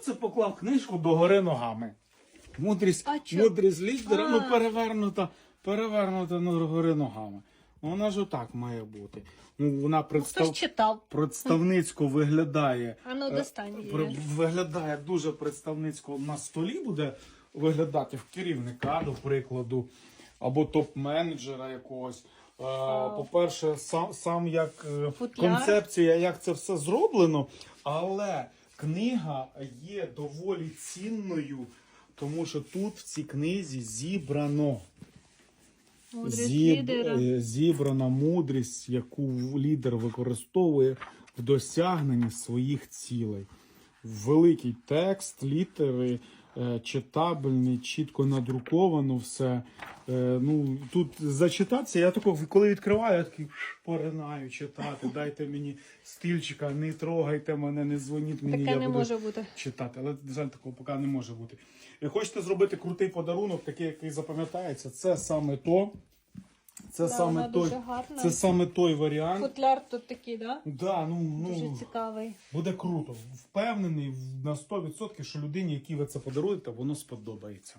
Це поклав книжку догори ногами. Мудрість, А чо? мудрість лідера, ну А. перевернута, перевернута догори ногами. Ну, Вона ж отак має бути. Ну, вона Хтось представ... читав. представницько виглядає. А ну е, достань при- виглядає дуже представницько на столі буде виглядати в керівника, до прикладу, або топ-менеджера якогось. Е, По-перше, сам, сам як е, Футляр. концепція, як це все зроблено, але книга є доволі цінною, тому що тут в цій книзі зібрано. Мудрість Зіб... е, Зібрана мудрість, яку лідер використовує в досягненні своїх цілей. Великий текст, літери, читабельний, чітко надруковано все. Е, Ну, тут зачитатися, я тако, коли відкриваю, я такий поринаю читати. Дайте мені стільчика, не трогайте мене, не дзвоніть мені. Таке я не буду може бути. читати, але жаль, такого поки не може бути. Хочете зробити крутий подарунок, такий, який запам'ятається, це саме то. Це Да, саме той, це саме той варіант. Футляр тут такий, да? Да, ну, Дуже ну цікавий. буде круто. Впевнений на 100%, що людині, якій ви це подаруєте, воно сподобається.